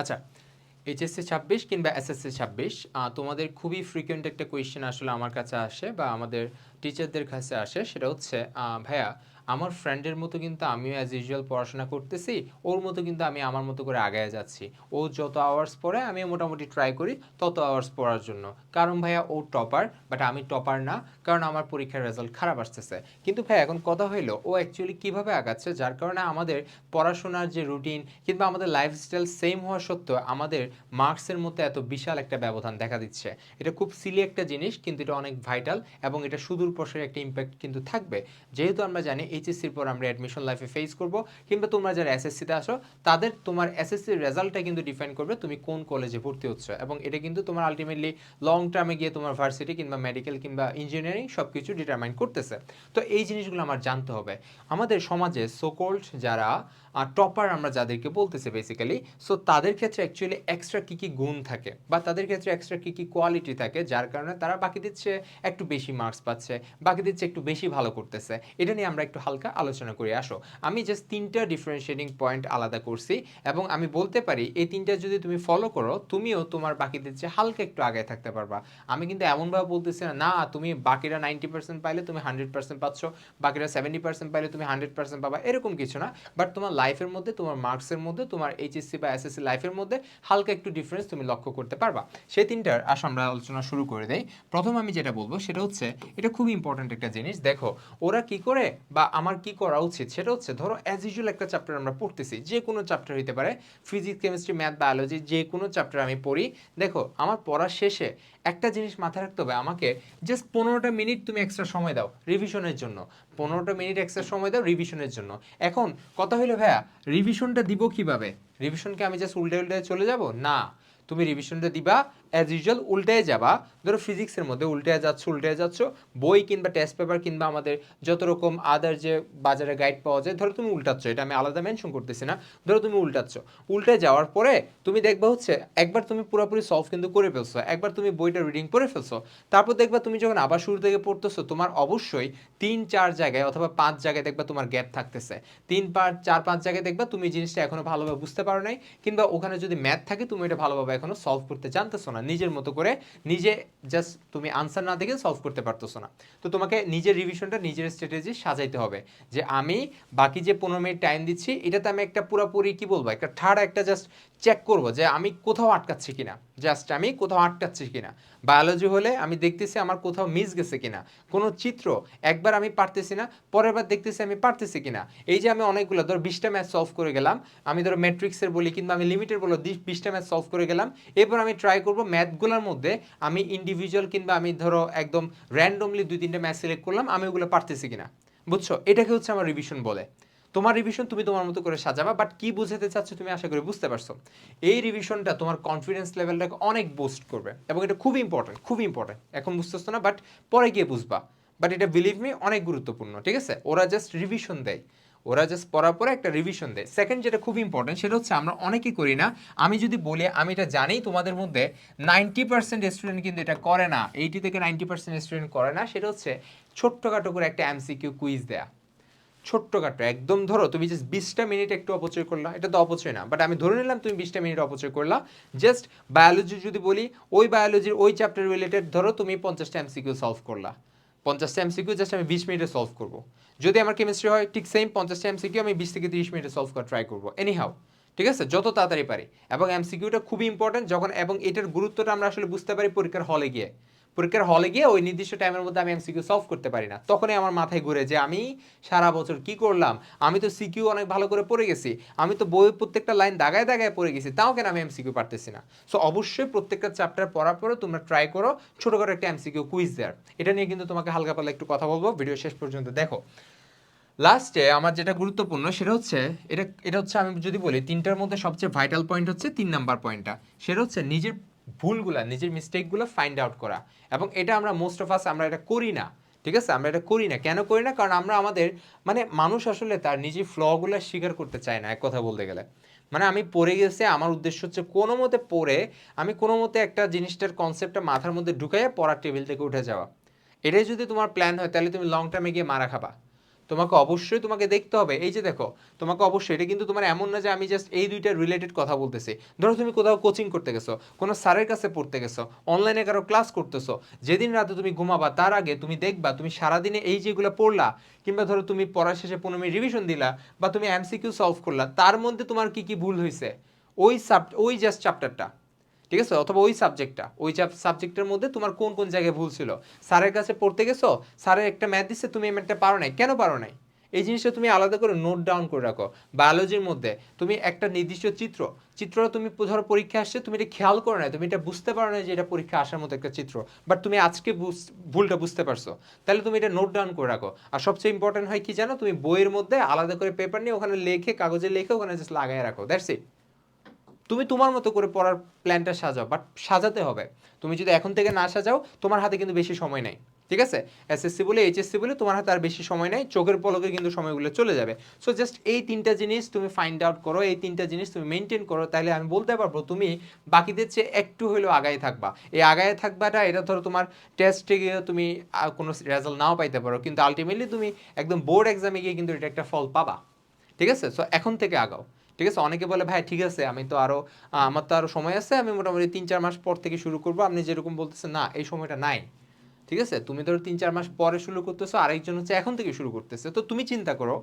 আচ্ছা এইচএসসি ছাব্বিশ কিংবা এসএসসি ছাব্বিশ তোমাদের খুবই ফ্রিকুয়েন্ট একটা কোয়েশ্চেন আসলে আমার কাছে আসে বা আমাদের টিচারদের কাছে আসে, সেটা হচ্ছে ভাইয়া আমার ফ্রেন্ডের মতো কিন্তু আমিও অ্যাজ ইউজুয়াল পড়াশোনা করতেছি, ওর মতো কিন্তু আমি আমার মতো করে আগায় যাচ্ছি। ও যত আওয়ার্স পড়ে আমি মোটামুটি ট্রাই করি তত আওয়ার্স পড়ার জন্য। কারণ ভাইয়া, ও টপার বাট আমি টপার না, কারণ আমার পরীক্ষার রেজাল্ট খারাপ আসতেছে। কিন্তু ভাই এখন কথা হইল, ও অ্যাকচুয়ালি কীভাবে আগাচ্ছে? যার কারণে আমাদের পড়াশোনার যে রুটিন কিংবা আমাদের লাইফস্টাইল সেম হওয়া সত্ত্বেও আমাদের মার্কসের মধ্যে এত বিশাল একটা ব্যবধান দেখা দিচ্ছে। এটা খুব সিলি একটা জিনিস, কিন্তু এটা অনেক ভাইটাল এবং এটা সুদূর প্রসারের একটা ইম্প্যাক্ট কিন্তু থাকবে। যেহেতু আমরা জানি এইচএসসির পর আমরা অ্যাডমিশন লাইফে ফেস করব। কিংবা তোমরা যারা এসএসসিতে আসো, তাদের তোমার এসএসসির রেজাল্টটা কিন্তু ডিফাইন করবে তুমি কোন কলেজে ভর্তি হচ্ছে। এবং এটা কিন্তু তোমার আলটিমেটলি লং টার্মে গিয়ে তোমার ভার্সিটি কিংবা মেডিকেল কিংবা ইঞ্জিনিয়ারিং সব কিছু ডিটারমাইন করতেছে। তো এই জিনিসগুলো আমার জানতে হবে। আমাদের সমাজে সোকোল্ড যারা টপার আমরা যাদেরকে বলতেছে বেসিক্যালি সো তাদের ক্ষেত্রে অ্যাকচুয়ালি এক্সট্রা কী কী গুণ থাকে? বা তাদের ক্ষেত্রে এক্সট্রা কী কী কোয়ালিটি থাকে? যার কারণে তারা বাকি দিচ্ছে একটু বেশি মার্কস পাচ্ছে, বাকি দিচ্ছে একটু বেশি ভালো করতেছে। এটা নিয়ে আমরা একটু হালকা আলোচনা করে আসো। আমি জাস্ট তিনটা ডিফারেন্সিয়েটিং পয়েন্ট আলাদা করছি এবং আমি বলতে পারি, এই তিনটা যদি তুমি ফলো করো, তুমিও তোমার বাকিদের চেয়ে হালকা একটু আগে থাকতে পারবা। আমি কিন্তু এমনভাবে বলতেছি না না, তুমি বাকিরা নাইনটি পার্সেন্ট পাইলে তুমি হান্ড্রেড পার্সেন্ট পাচ্ছ, বাকিরা সেভেন্টি পার্সেন্ট পাইলে তুমি হান্ড্রেড পার্সেন্ট পাবা, এরকম কিছু না। বাট তোমার লাইফের মধ্যে, তোমার মার্কসের মধ্যে, তোমার এইচএসসি বা এসএসসি লাইফের মধ্যে হালকা একটু ডিফারেন্স তুমি লক্ষ্য করতে পারবা। সেই তিনটার আস আমরা আলোচনা শুরু করে দেই। প্রথম আমি যেটা বলব, সেটা হচ্ছে, এটা খুব ইম্পর্ট্যান্ট একটা জিনিস। দেখো, ওরা কি করে বা আমার কি করা উচিত? সেটা হচ্ছে, ধরো অ্যাজ ইউজুয়াল একটা চ্যাপ্টার আমরা পড়তেছি যে কোনো চ্যাপ্টার হইতে পারে ফিজিক্স কেমিস্ট্রি ম্যাথ বায়োলজি যে কোনো চ্যাপ্টার আমি পড়ি। দেখো, আমার পড়ার শেষে একটা জিনিস মাথায় রাখতে হবে, আমাকে জাস্ট পনেরোটা মিনিট তুমি এক্সট্রা সময় দাও রিভিশনের জন্য। পনেরোটা মিনিট এক্সট্রা সময় দাও রিভিশনের জন্য। এখন, কথা হইল, ভাইয়া রিভিশনটা দিব কীভাবে? রিভিশনকে আমি জাস্ট উল্টে উল্টে চলে যাব? না। তুমি রিভিশনটা দিবা অ্যাজ ইউজুয়াল উল্টে যাবা। ধরো ফিজিক্সের মধ্যে উল্টে যাচ্ছ উল্টে যাচ্ছ, বই কিংবা টেস্ট পেপার কিংবা আমাদের যত রকম আদার যে বাজারে গাইড পাওয়া যায়, ধরো তুমি উল্টাচ্ছ, এটা আমি আলাদা মেনশন করতেছি না, ধরো তুমি উল্টাচ্ছ। উল্টে যাওয়ার পরে তুমি দেখবা হচ্ছে, একবার তুমি পুরোপুরি সলভ কিন্তু করে ফেলছো, একবার তুমি বইটা রিডিং করে ফেলছো, তারপর দেখবা তুমি যখন আবার শুরু থেকে পড়তেছো, তোমার অবশ্যই তিন চার জায়গায় অথবা পাঁচ জায়গায় দেখবা তোমার গ্যাপ থাকতেছে। তিন পাঁচ, চার পাঁচ জায়গায় দেখবা তুমি জিনিসটা এখনও ভালোভাবে বুঝতে পারো নাই, কিংবা ওখানে যদি ম্যাথ থাকে, তুমি এটা ভালোভাবে এখনও সলভ করতে জানতেছো না। নিজের মতো করে নিজে জাস্ট তুমি আনসার না দেখে সলভ করতে পারতেছো না। তো তোমাকে নিজের রিভিশনটা নিজের স্ট্র্যাটেজি সাজাইতে হবে যে আমি বাকি যে পনেরো মিনিট টাইম দিচ্ছি, এটাতে আমি একটা পুরোপুরি কি বলব, একটা ঠাড়া একটা জাস্ট চেক করব যে আমি কোথাও আটকাচ্ছি কিনা জাস্ট আমি কোথাও আটকাচ্ছি কিনা। বায়োলজি হলে আমি দেখতেছি আমার কোথাও মিস গেছে কিনা। কোনো চিত্র একবার আমি পারতেছি না, পরের বার দেখতেছি আমি পারতেছি কিনা। এই যে আমি অনেকগুলো, ধরো বিশটা ম্যাচ সলভ করে গেলাম, আমি ধরো ম্যাট্রিক্সের বলি কিংবা আমি লিমিটের বলো বিশটা ম্যাচ সলভ করে গেলাম, এরপর আমি ট্রাই করব ম্যাথগুলোর মধ্যে আমি ইন্ডিভিজুয়াল কিংবা আমি ধরো একদম র্যান্ডমলি দুই তিনটা ম্যাথ সিলেক্ট করলাম, আমি ওগুলো পারতেছি কিনা। বুঝছ? এটাকে হচ্ছে আমার রিভিশন বলে। তোমার রিভিশন তুমি তোমার মতো করে সাজাবা বাট কি বুঝাতে চাচ্ছ তুমি আশা করি বুঝতে পারছ। এই রিভিশনটা তোমার কনফিডেন্স লেভেলটাকে অনেক বুস্ট করবে, এবং এটা খুব ইম্পর্টেন্ট খুব ইম্পর্টেন্ট এখন বুঝতেছো না বাট পরে গিয়ে বুঝবা। বাট এটা বিলিভ মি অনেক গুরুত্বপূর্ণ, ঠিক আছে? ওরা জাস্ট রিভিশন দেয়। ওরা জাস্ট পড়ার পরে একটা রিভিশন দেয়। সেকেন্ড যেটা খুব ইম্পর্টেন্ট সেটা হচ্ছে আমরা অনেকেই করি না। আমি যদি বলি, আমি এটা জানি, তোমাদের মধ্যে নাইনটি পার্সেন্ট স্টুডেন্ট কিন্তু এটা করে না। এইটি থেকে নাইনটি পার্সেন্ট স্টুডেন্ট করে না। সেটা হচ্ছে ছোট্টখাটো করে একটা এমসিকিউ কুইজ দেয়া। ছোট্টখাটো, একদম ধরো, তুমি জাস্ট বিশটা মিনিট একটু অপচয় করলা। এটা তো অপচয় না বাট আমি ধরে নিলাম তুমি বিশটা মিনিট অপচয় করলা। জাস্ট বায়োলজি যদি বলি, ওই বায়োলজির ওই চ্যাপ্টার রিলেটেড ধরো তুমি পঞ্চাশটা এমসিকিউ সলভ করলা। পঞ্চাশটা এমসিকিউ জাস্ট আমি বিশ মিনিটে সলভ করব। যদি আমার কেমিস্ট্রি হয়, ঠিক সেম পঞ্চাশটা এমসিকিউ আমি বিশ থেকে তিরিশ মিনিটে সলভ করা ট্রাই করব। এনি হাউ ঠিক আছে? যত তাড়াতাড়ি পারি। এবং এমসিকিউটা খুবই ইম্পর্টেন্ট যখন এবং এটার গুরুত্বটা আমরা আসলে বুঝতে পারি পরীক্ষার হলে গিয়ে। পরীক্ষার হলে গিয়ে ওই নির্দিষ্ট টাইমের মধ্যে আমি এমসিকিউ সলভ করতে পারি না। তখনই আমার মাথায় ঘুরে যে আমি সারা বছর কি করলাম? আমি তো সিকিউ অনেক ভালো করে পড়ে গেছি। আমি তো বই প্রত্যেকটা লাইন দাগায় দাগায় পড়ে গেছি। তাও কেন আমি এমসিকিউ পারতেছি না? সো অবশ্যই প্রত্যেকটা চ্যাপ্টার পড়ার পরে তোমরা ট্রাই করো। ছোটোখাটো একটা এমসিকিউ কুইজ দেয়ার। এটা নিয়ে কিন্তু তোমাকে হালকা পাল্লা একটু কথা বলব। ভিডিও শেষ পর্যন্ত দেখো। লাস্টে আমার যেটা গুরুত্বপূর্ণ সেটা হচ্ছে, এটা এটা হচ্ছে আমি যদি বলি, তিনটার মধ্যে সবচেয়ে ভাইটাল পয়েন্ট হচ্ছে তিন নাম্বার পয়েন্টটা সেটা হচ্ছে নিজের ভুলগুলা, নিজের মিস্টেকগুলো ফাইন্ড আউট করা। এবং এটা আমরা মোস্ট অফ আস আমরা এটা করি না। ঠিক আছে? আমরা এটা করি না। কেন করি না? কারণ আমরা আমাদের মানে মানুষ আসলে তার নিজের ফ্লগুলো স্বীকার করতে চায় না, এক কথা বলতে গেলে। মানে আমি পড়ে গেছে, আমার উদ্দেশ্য হচ্ছে কোনো মতে পড়ে, আমি কোনো মতে একটা জিনিসটার কনসেপ্টটা মাথার মধ্যে ঢুকাইয়া পড়ার টেবিল থেকে উঠে যাওয়া। এটাই যদি তোমার প্ল্যান হয়, তাহলে তুমি লং টার্মে গিয়ে মারা খাবা। তোমাকে অবশ্যই তোমাকে দেখতে হবে। এই যে দেখো, তোমাকে অবশ্যই, এটা কিন্তু তোমার এমন না যে আমি জাস্ট এই দুইটা রিলেটেড কথা বলতেছি। ধরো তুমি কোথাও কোচিং করতে গেছো, কোনো স্যারের কাছে পড়তে গেছো অনলাইনে কারও ক্লাস করতেছো, যেদিন রাতে তুমি ঘুমাবা, তার আগে তুমি দেখবা, তুমি সারাদিনে এই যেগুলো পড়লা, কিংবা ধরো তুমি পড়ার শেষে পনেরো মিনিট রিভিশন দিলা, বা তুমি এমসিকিউ সলভ করলা, তার মধ্যে তোমার কি কি ভুল হয়েছে ওই সাব ওই জাস্ট চ্যাপ্টারটা ঠিক আছে? অথবা ওই সাবজেক্টটা ওই সাবজেক্টের মধ্যে তোমার কোন কোন জায়গায় ভুল ছিল? স্যারের কাছে পড়তে গেছো? স্যারের একটা ম্যাথ দিচ্ছে তুমি এই ম্যাথটা পারো নাই। কেন পারো নাই? এই জিনিসটা তুমি আলাদা করে নোট ডাউন করে রাখো। বায়োলজির মধ্যে তুমি একটা নির্দিষ্ট চিত্র, চিত্রটা তুমি ধরো পরীক্ষা আসছে, তুমি এটা খেয়াল করো না তুমি এটা বুঝতে পারো না যে এটা পরীক্ষা আসার মতো একটা চিত্র। বাট তুমি আজকে ভুলটা বুঝতে পারছ। তাহলে তুমি এটা নোট ডাউন করে রাখো। আর সবচেয়ে ইম্পর্টেন্ট হয় কি জানো? তুমি বইয়ের মধ্যে আলাদা করে পেপার নিয়ে ওখানে লেখে, কাগজে লেখে ওখানে জাস্ট লাগাই রাখো। দ্যাটস ইট তুমি তোমার মতো করে পড়ার প্ল্যানটা সাজাও বাট সাজাতে হবে। তুমি যদি এখন থেকে না সাজাও, তোমার হাতে কিন্তু বেশি সময় নেই, ঠিক আছে? এসএসসি বলে এইচএসসি বলে, তোমার হাতে আর বেশি সময় নেই, চোখের পলকে কিন্তু সময়গুলো চলে যাবে। সো জাস্ট এই তিনটা জিনিস তুমি ফাইন্ড আউট করো, এই তিনটা জিনিস তুমি মেনটেন করো, তাহলে আমি বলতে পারব, তুমি বাকিদের চেয়ে একটু হলেও আগায় থাকবা। এই আগায় থাকবাটা, এটা ধরো তোমার টেস্টে গিয়ে তুমি কোনো রেজাল্ট নাও পাইতে পারো, কিন্তু আলটিমেটলি তুমি একদম বোর্ড এক্সামে গিয়ে কিন্তু এটা একটা ফল পাবা, ঠিক আছে? সো এখন থেকে আগাও। ঠিক আছে? অনেকে বলে, ভাই, ঠিক আছে, আমি তো আরও আমার তো আরও সময় আছে, আমি মোটামুটি তিন চার মাস পর থেকে শুরু করব। আপনি যেরকম বলতেছেন, না, এই সময়টা নাই। ঠিক আছে? তুমি ধরো তিন চার মাস পরে শুরু করতেছো, আরেকজন হচ্ছে এখন থেকে শুরু করতেছে। তো তুমি চিন্তা করো,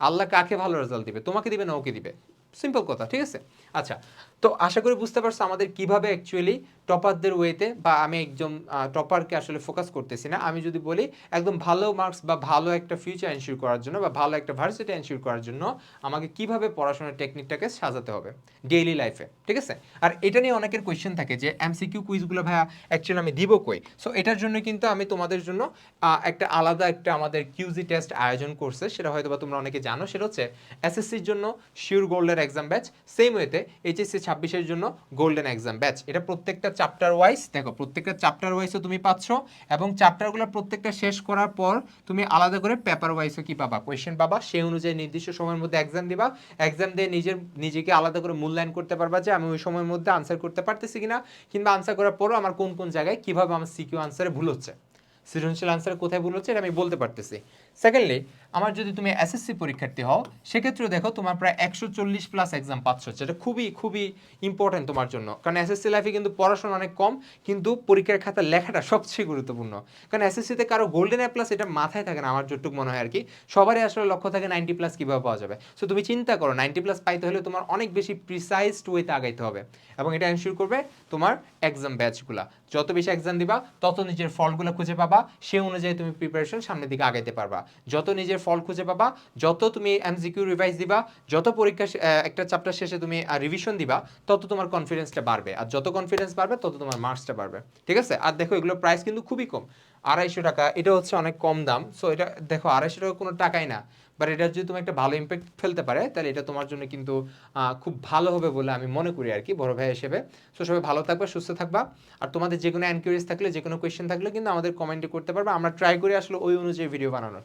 আল্লাহ কাকে ভালো রেজাল্ট দিবে? তোমাকে দিবে না ওকে দিবে? সিম্পল কথা, ঠিক আছে? আচ্ছা তো আশা করি বুঝতে পারছ আমাদের কীভাবে অ্যাকচুয়ালি টপারদের ওয়েতে বা আমি একজন টপারকে আসলে ফোকাস করতেছি না। আমি যদি বলি, একদম ভালো মার্কস বা ভালো একটা ফিউচার এনশিওর করার জন্য বা ভালো একটা ভার্সিটি এনশিওর করার জন্য আমাকে কীভাবে পড়াশোনার টেকনিকটাকে সাজাতে হবে ডেইলি লাইফে ঠিক আছে? আর এটা নিয়ে অনেকের কোয়েশ্চেন থাকে যে এমসিকিউ কুইজগুলো ভাইয়া অ্যাকচুয়ালি আমি দিব কই? সো এটার জন্য কিন্তু আমি তোমাদের জন্য একটা আলাদা একটা আমাদের কিউজি টেস্ট আয়োজন করছে। সেটা হয়তো বা তোমরা অনেকে জানো। সেটা হচ্ছে এসএসসির জন্য শিওর গোল্ডের এক্সাম ব্যাচ সেম ওয়েতে এইচএসসি ছাব্বিশের জন্য গোল্ডেন এক্সাম ব্যাচ এটা প্রত্যেকটা চ্যাপ্টার ওয়াইজ দেখো, প্রত্যেকটা চ্যাপ্টার ওয়াইজও তুমি পাচ্ছ এবং চ্যাপ্টারগুলো প্রত্যেকটা শেষ করার পর তুমি আলাদা করে পেপার ওয়াইজও কি পাবা? কোয়েশ্চেন পাবা, সেই অনুযায়ী নির্দিষ্ট সময়ের মধ্যে এক্সাম দিবা। এক্সাম দিয়ে নিজের, নিজেকে আলাদা করে মূল্যায়ন করতে পারবা যে আমি ওই সময়ের মধ্যে আনসার করতে পারতেছি কিনা, কিংবা আনসার করার পরও আমার কোন কোন জায়গায় কীভাবে আমার সিকিউ আনসারে ভুল হচ্ছে। সৃজনশীল আনসার কোথায় ভুল হচ্ছে এটা আমি বলতে পারতেছি। সেকেন্ডলি আমার যদি তুমি এসএসসি পরীক্ষার্থী হও সেক্ষেত্রে দেখো তোমার প্রায় একশো চল্লিশ প্লাস এক্সাম পাচ্ছ যেটা খুবই খুবই ইম্পর্টেন্ট তোমার জন্য। কারণ এসএসসি লাইফে কিন্তু পড়াশোনা অনেক কম, কিন্তু পরীক্ষার খাতা লেখাটা সবচেয়ে গুরুত্বপূর্ণ। কারণ এসএসসিতে কারও গোল্ডেন এ প্লাস এটা মাথায় থাকে না, আমার যতটুকু মনে হয় আর কি সবারই আসলে লক্ষ্য থাকে নাইনটি প্লাস কীভাবে পাওয়া যাবে। সো তুমি চিন্তা করো নাইনটি প্লাস পাইতে হলে তোমার অনেক বেশি প্রিসাইজড ওয়েতে আগাইতে হবে। এবং এটা এনশিওর করবে তোমার এক্সাম ব্যাচগুলা যত বেশি এক্সাম দিবা, তত নিজের ফলগুলো খুঁজে পাবা। সে অনুযায়ী তুমি প্রিপারেশন সামনের দিকে আগাইতে পারবা। যত নিজের ফল খুঁজে পাবা, যত তুমি এমসিকিউ রিভাইজ দিবা, যত পরীক্ষা একটা চ্যাপ্টার শেষে তুমি রিভিশন দিবা, তত তোমার কনফিডেন্সটা বাড়বে। আর যত কনফিডেন্স বাড়বে, তত তোমার মার্কসটা বাড়বে। ঠিক আছে? আর দেখো, এগুলো প্রাইস কিন্তু খুবই কম। আড়াইশো টাকা, এটা হচ্ছে অনেক কম দাম। সো এটা দেখো, আড়াইশো টাকা কোনো টাকাই না। বাট এটা যদি তুমি একটা ভালো ইম্প্যাক্ট ফেলতে পারে, তাহলে এটা তোমার জন্য কিন্তু খুব ভালো হবে বলে আমি মনে করি আর কি, বড় ভাই হিসেবে। সো সবাই ভালো থাকবা, সুস্থ থাকবা। আর তোমাদের যে কোনো এনকোয়ারিজ থাকলে যে কোনো কোয়েশ্চেন থাকলে কিন্তু আমাদের কমেন্টে করতে পারবে। আমরা ট্রাই করি আসলে ওই অনুযায়ী ভিডিও বানানোর।